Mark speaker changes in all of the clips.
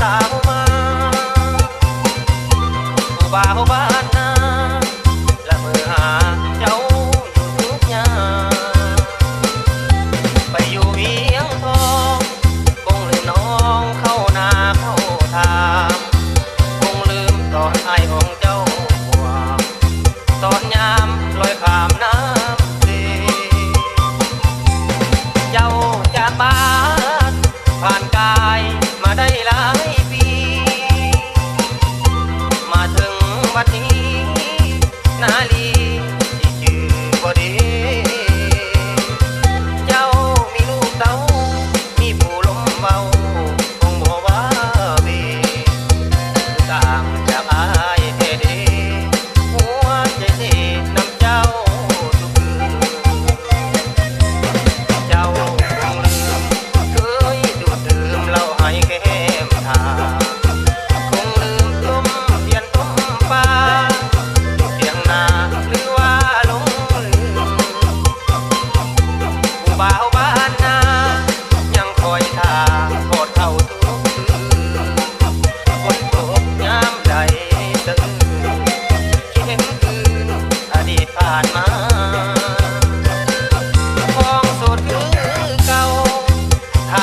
Speaker 1: สาวมาปบ่าวบ้า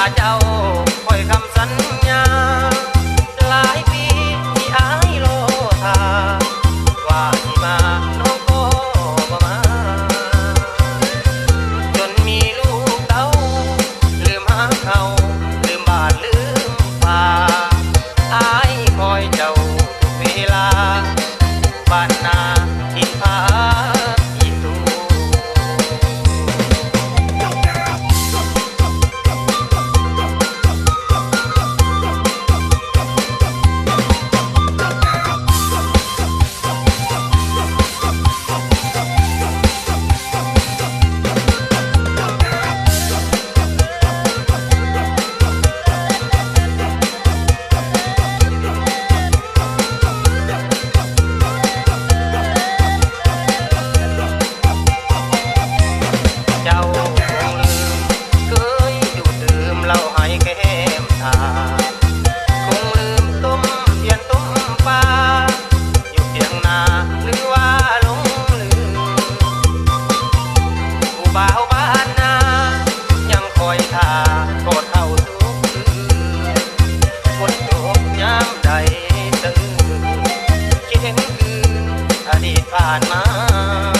Speaker 1: I know. อดีตผ่านมา